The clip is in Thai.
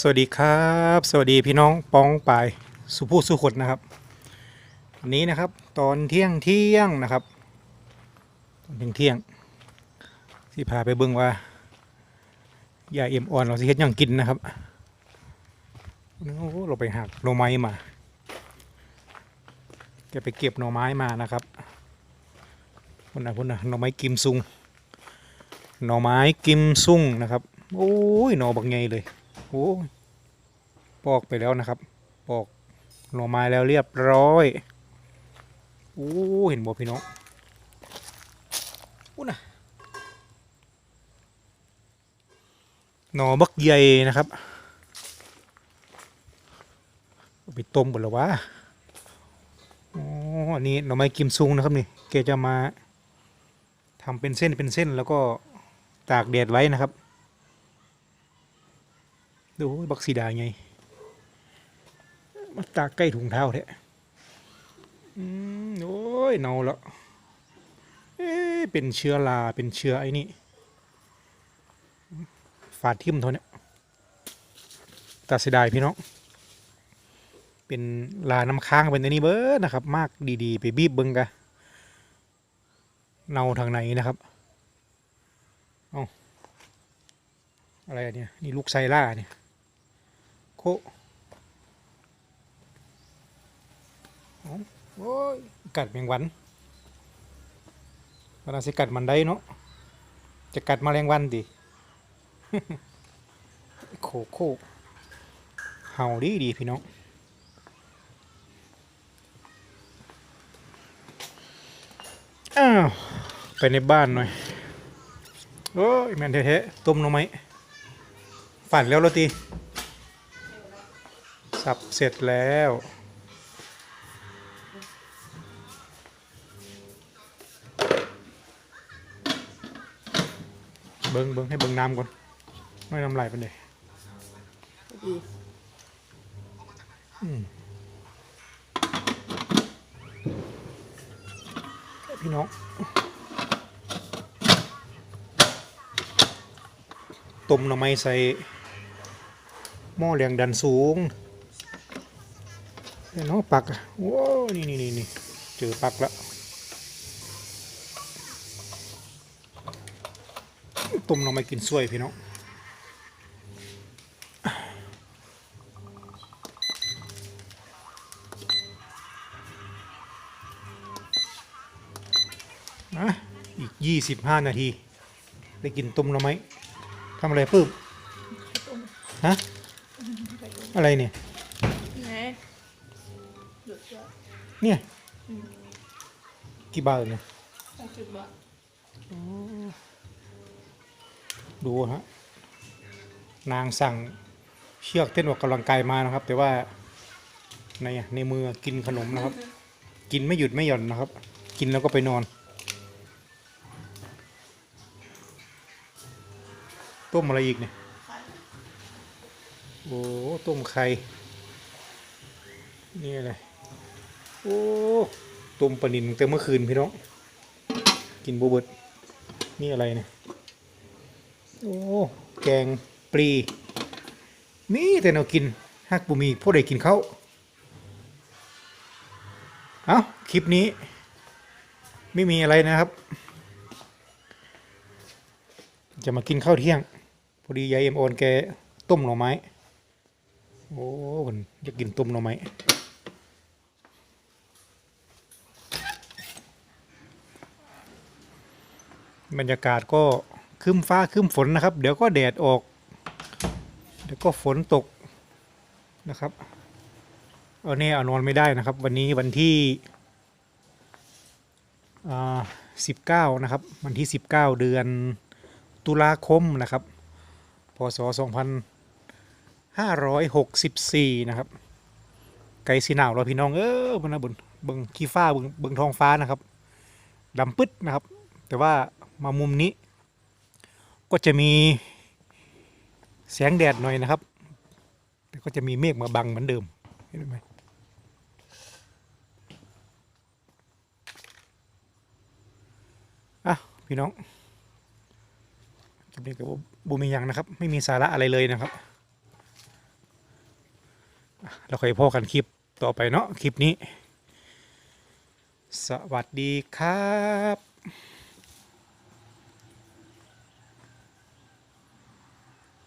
สวัสดีครับ สวัสดีพี่น้องป้องปายสุภูสุขดนะครับวันนี้นะครับ ตอนเที่ยงเที่ยงนะครับตอนเที่ยงเที่ยงที่พาไปเบิ่งว่ายาเอ็มอ่อนเราสิเฮ็ดยังกินนะครับโอ้โหเราไปหักหน่อไม้มาแกไปเก็บหน่อไม้มานะครับคนน่ะคนน่ะหน่อไม้กิมซุงหน่อไม้กิมซุงนะครับโอ้ยหน่อบักไงเลย โอ้ปอกไปแล้วนะครับ ปอกหน่อไม้แล้วเรียบร้อยโอ้เห็นบ่พี่น้องอู้นะหน่อบักใหญ่นะครับไปต้มหมดแล้ววะอ๋ออันนี้หน่อไม้กิมซุงนะครับนี่แกจะมาทำเป็นเส้นเป็นเส้นแล้วก็ตากแดดไว้นะครับ ดูบักสีดาไงมาตากใกล้ถุงเท้าแท้อืมโอ้ยเนาแล้วเอ๊เป็นเชื้อราเป็นเชื้อไอ้นี่ฝาดทิ่มท่านี้ตาเสียดายพี่น้องเป็นลาน้ำค้างเป็นอันนี้เบิร์นะครับ มากดีๆ ไปบีบเบิ้งกะเนาทางไหนนะครับเอาอะไรเนี่ยนี่ลูกไซล่าเนี่ย โอ้ยกัดแมงวันเวลาสิกัดมันได้เนาะจะกัดแมลงวันดิโคโคเห่าดีดีพี่น้องอ้าวไปในบ้านหน่อยโอ้ยแม่นแท้ๆต้มหน่อไม้ฝันแล้วโรตี สับเสร็จแล้ว เบิ้งเบิ้งให้เบิ้งน้ำก่อนไม่น้ำลายเป็นเดยอืมพี่น้อง ต้มหน่อไม้ใส่หม้อแรงดันสูง เนาะปักอะโอ้นี่นี่นี่นี่เจอปักแล้วต้มลงมากินสวยพี่น้องอะอีกยี่สิบห้านาที ได้กินต้มหน่อไม้ทำอะไรปื้มฮะ อะไรเนี่ย เนี่ย กี่บาทเนี่ยหกสิบบาทดูฮะ นางสั่งเชือกเต้นออกกำลังกายมานะครับ แต่ว่าในในมือกินขนมนะครับ กินไม่หยุดไม่หย่อนนะครับ กินแล้วก็ไปนอน ต้มอะไรอีกเนี่ยโอ้ต้มไข่นี่อะไร โอ้ต้มปลานินแต่เมื่อคืนพี่น้อง กินโบเบิดนี่อะไรเนี่ย โอ้ แกงปลีมีแต่เรากินฮักบุมีพวกใดกินเขาวเอาคลิปนี้ ไม่มีอะไรนะครับ จะมากินข้าวเที่ยง พอดียายเอ็มโอนแกต้มหน่อไม้ โอ้มันอยากกินต้มหน่อไม้ บรรยากาศก็คึ้มฟ้าคึ้มฝนนะครับ เดี๋ยวก็แดดออก เดี๋ยวก็ฝนตกนะครับเอาแน่เอานอนไม่ได้นะครับ วันนี้วันที่สิบเก้านะครับ วันที่สิบเก้าเดือนตุลาคมนะครับพศสองพันห้าร้อยหกสิบสี่นะครับ ไกลสีหนาวเราพี่น้องเออเบิ่งนะบิ่งเบิงขี้ฟ้าเบิงเบิงท้องฟ้านะครับดำปึ๊ดนะครับ แต่ว่า มามุมนี้ ก็จะมีแสงแดดหน่อยนะครับ แต่ก็จะมีเมฆมาบังเหมือนเดิมเห็นไหมอะพี่น้องคลิปนี้ก็บูมียังนะครับ ไม่มีสาระอะไรเลยนะครับ เราเคยพอกันคลิปต่อไปเนาะคลิปนี้ สวัสดีครับ